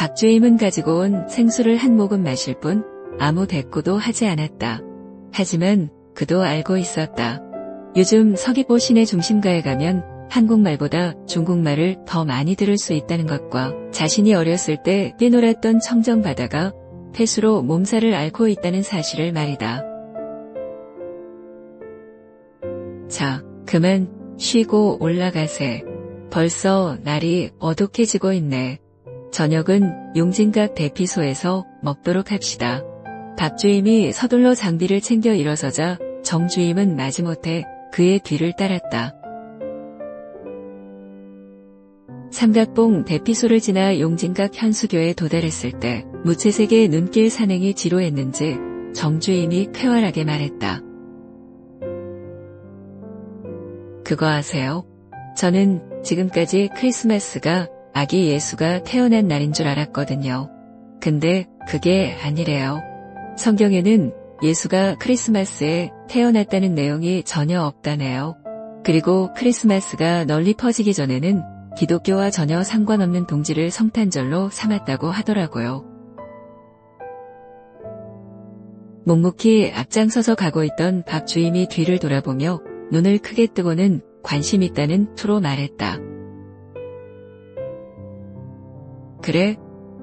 박주임은 가지고 온 생수를 한 모금 마실 뿐 아무 대꾸도 하지 않았다. 하지만 그도 알고 있었다. 요즘 서귀포 시내 중심가에 가면 한국말보다 중국말을 더 많이 들을 수 있다는 것과 자신이 어렸을 때 뛰놀았던 청정바다가 폐수로 몸살을 앓고 있다는 사실을 말이다. 자, 그만 쉬고 올라가세. 벌써 날이 어둑해지고 있네. 저녁은 용진각 대피소에서 먹도록 합시다. 박주임이 서둘러 장비를 챙겨 일어서자 정주임은 마지못해 그의 뒤를 따랐다. 삼각봉 대피소를 지나 용진각 현수교에 도달했을 때 무채색의 눈길 산행이 지루했는지 정주임이 쾌활하게 말했다. 그거 아세요? 저는 지금까지 크리스마스가 아기 예수가 태어난 날인 줄 알았거든요. 근데 그게 아니래요. 성경에는 예수가 크리스마스에 태어났다는 내용이 전혀 없다네요. 그리고 크리스마스가 널리 퍼지기 전에는 기독교와 전혀 상관없는 동지를 성탄절로 삼았다고 하더라고요. 묵묵히 앞장서서 가고 있던 박 주임이 뒤를 돌아보며 눈을 크게 뜨고는 관심 있다는 투로 말했다. 그래?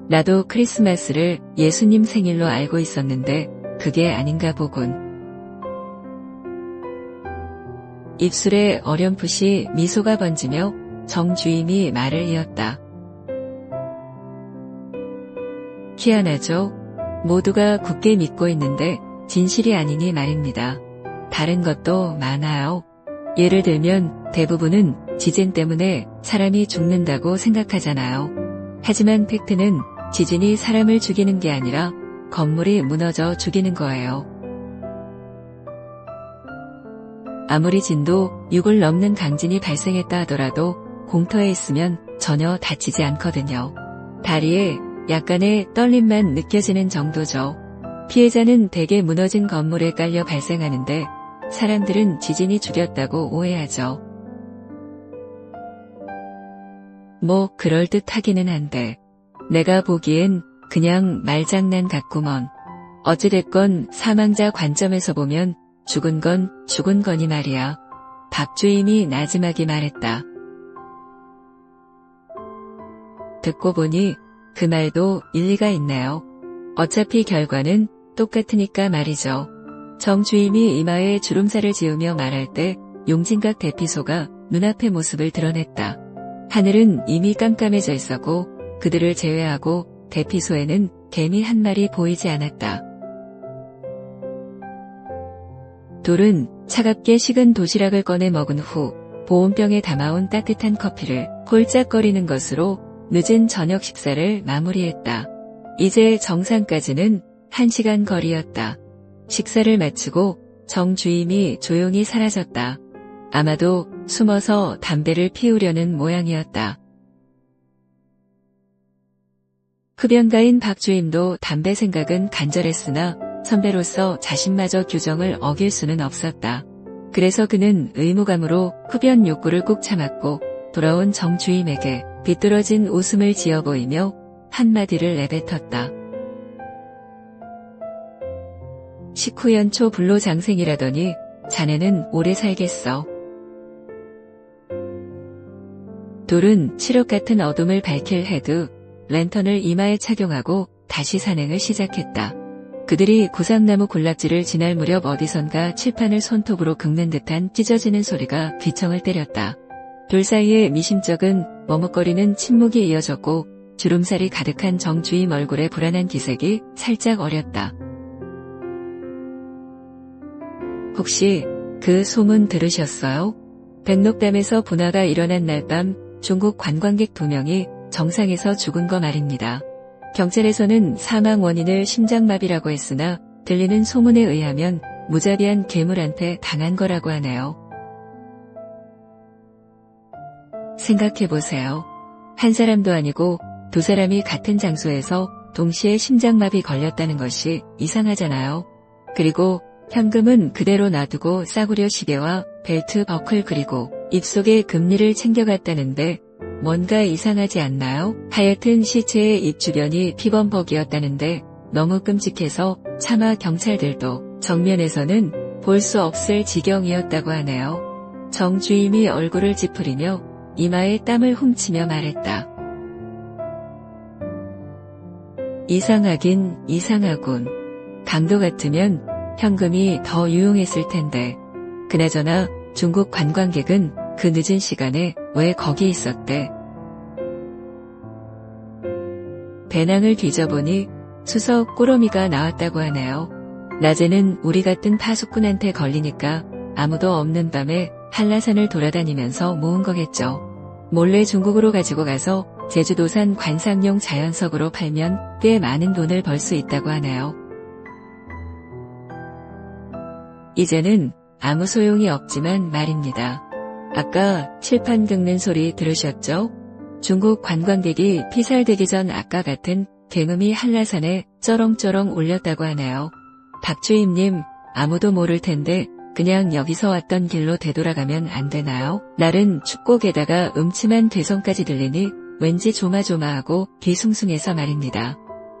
나도 크리스마스를 예수님 생일로 알고 있었는데 그게 아닌가 보군. 입술에 어렴풋이 미소가 번지며 정주임이 말을 이었다. 희한하죠? 모두가 굳게 믿고 있는데 진실이 아니니 말입니다. 다른 것도 많아요. 예를 들면 대부분은 지진 때문에 사람이 죽는다고 생각하잖아요. 하지만 팩트는 지진이 사람을 죽이는 게 아니라 건물이 무너져 죽이는 거예요. 아무리 진도 6을 넘는 강진이 발생했다 하더라도 공터에 있으면 전혀 다치지 않거든요. 다리에 약간의 떨림만 느껴지는 정도죠. 피해자는 대개 무너진 건물에 깔려 발생하는데 사람들은 지진이 죽였다고 오해하죠. 뭐 그럴듯하기는 한데 내가 보기엔 그냥 말장난 같구먼. 어찌됐건 사망자 관점에서 보면 죽은 건 죽은 거니 말이야. 박주임이 나지막이 말했다. 듣고 보니 그 말도 일리가 있네요. 어차피 결과는 똑같으니까 말이죠. 정주임이 이마에 주름살을 지으며 말할 때 용진각 대피소가 눈앞의 모습을 드러냈다. 하늘은 이미 깜깜해져 있었고 그들을 제외하고 대피소에는 개미 한 마리 보이지 않았다. 둘은 차갑게 식은 도시락을 꺼내 먹은 후 보온병에 담아온 따뜻한 커피를 홀짝거리는 것으로 늦은 저녁 식사를 마무리했다. 이제 정상까지는 1시간 거리였다. 식사를 마치고 정주임이 조용히 사라졌다. 아마도 숨어서 담배를 피우려는 모양이었다. 흡연가인 박주임도 담배 생각은 간절했으나 선배로서 자신마저 규정을 어길 수는 없었다. 그래서 그는 의무감으로 흡연 욕구를 꾹 참았고 돌아온 정주임에게 비뚤어진 웃음을 지어 보이며 한마디를 내뱉었다. 식후연초 불로장생이라더니 자네는 오래 살겠어. 둘은 칠흑 같은 어둠을 밝힐 헤드, 랜턴을 이마에 착용하고 다시 산행을 시작했다. 그들이 구상나무 군락지를 지날 무렵 어디선가 칠판을 손톱으로 긁는 듯한 찢어지는 소리가 귀청을 때렸다. 둘 사이에 미심쩍은 머뭇거리는 침묵이 이어졌고 주름살이 가득한 정주임 얼굴에 불안한 기색이 살짝 어렸다. 혹시 그 소문 들으셨어요? 백록담에서 분화가 일어난 날 밤 중국 관광객 두 명이 정상에서 죽은 거 말입니다. 경찰에서는 사망 원인을 심장마비라고 했으나 들리는 소문에 의하면 무자비한 괴물한테 당한 거라고 하네요. 생각해보세요. 한 사람도 아니고 두 사람이 같은 장소에서 동시에 심장마비 걸렸다는 것이 이상하잖아요. 그리고 현금은 그대로 놔두고 싸구려 시계와 벨트 버클 그리고 입속에 금리를 챙겨갔다는데 뭔가 이상하지 않나요? 하여튼 시체의 입 주변이 피범벅이었다는데 너무 끔찍해서 차마 경찰들도 정면에서는 볼 수 없을 지경이었다고 하네요. 정 주임이 얼굴을 찌푸리며 이마에 땀을 훔치며 말했다. 이상하긴 이상하군. 강도 같으면 현금이 더 유용했을 텐데. 그나저나 중국 관광객은 그 늦은 시간에 왜 거기 있었대? 배낭을 뒤져보니 수석 꾸러미가 나왔다고 하네요. 낮에는 우리 같은 파수꾼한테 걸리니까 아무도 없는 밤에 한라산을 돌아다니면서 모은 거겠죠. 몰래 중국으로 가지고 가서 제주도산 관상용 자연석으로 팔면 꽤 많은 돈을 벌 수 있다고 하네요. 이제는 아무 소용이 없지만 말입니다. 아까 칠판 긁는 소리 들으셨죠? 중국 관광객이 피살되기 전 아까 같은 개음이 한라산에 쩌렁쩌렁 울렸다고 하네요. 박주임님, 아무도 모를 텐데 그냥 여기서 왔던 길로 되돌아가면 안 되나요? 날은 춥고 게다가 음침한 대성까지 들리니 왠지 조마조마하고 뒤숭숭해서 말입니다.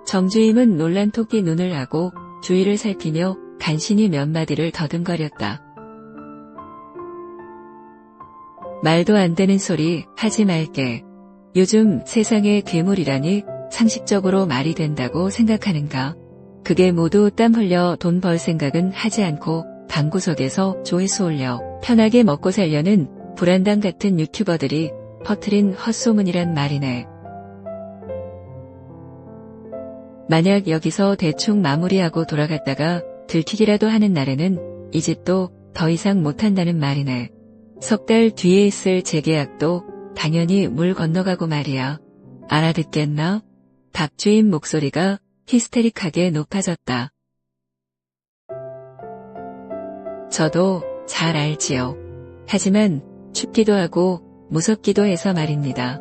정주임은 놀란 토끼 눈을 하고 주위를 살피며 간신히 몇 마디를 더듬거렸다. 말도 안 되는 소리 하지 말게. 요즘 세상에 괴물이라니 상식적으로 말이 된다고 생각하는가? 그게 모두 땀 흘려 돈 벌 생각은 하지 않고 방구석에서 조회수 올려 편하게 먹고 살려는 불안당 같은 유튜버들이 퍼트린 헛소문이란 말이네. 만약 여기서 대충 마무리하고 돌아갔다가 들키기라도 하는 날에는 이 짓도 더 이상 못한다는 말이네. 석 달 뒤에 있을 재계약도 당연히 물 건너가고 말이야. 알아듣겠나? 박주임 목소리가 히스테릭하게 높아졌다. 저도 잘 알지요. 하지만 춥기도 하고 무섭기도 해서 말입니다.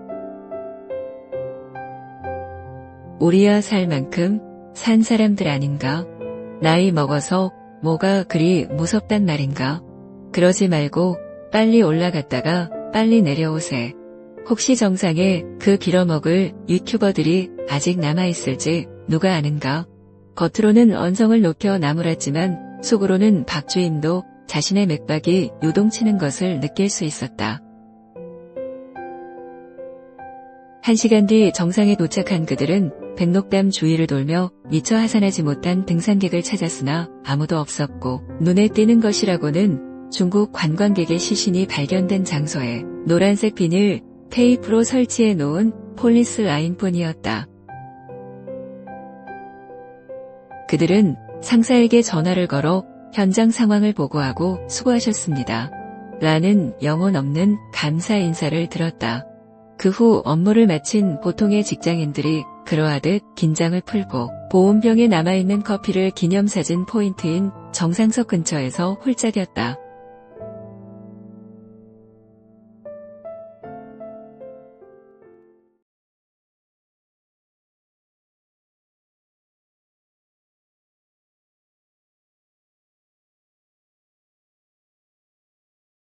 우리야 살 만큼 산 사람들 아닌가? 나이 먹어서 뭐가 그리 무섭단 말인가? 그러지 말고 빨리 올라갔다가 빨리 내려오세. 혹시 정상에 그 빌어먹을 유튜버들이 아직 남아있을지 누가 아는가? 겉으로는 언성을 높여 나무랐지만 속으로는 박주임도 자신의 맥박이 요동치는 것을 느낄 수 있었다. 한 시간 뒤 정상에 도착한 그들은 백록담 주위를 돌며 미처 하산하지 못한 등산객을 찾았으나 아무도 없었고 눈에 띄는 것이라고는 중국 관광객의 시신이 발견된 장소에 노란색 비닐 테이프로 설치해 놓은 폴리스 라인뿐이었다. 그들은 상사에게 전화를 걸어 현장 상황을 보고하고 수고하셨습니다. 라는 영혼 없는 감사 인사를 들었다. 그 후 업무를 마친 보통의 직장인들이 그러하듯 긴장을 풀고 보온병에 남아있는 커피를 기념사진 포인트인 정상석 근처에서 홀짝였다.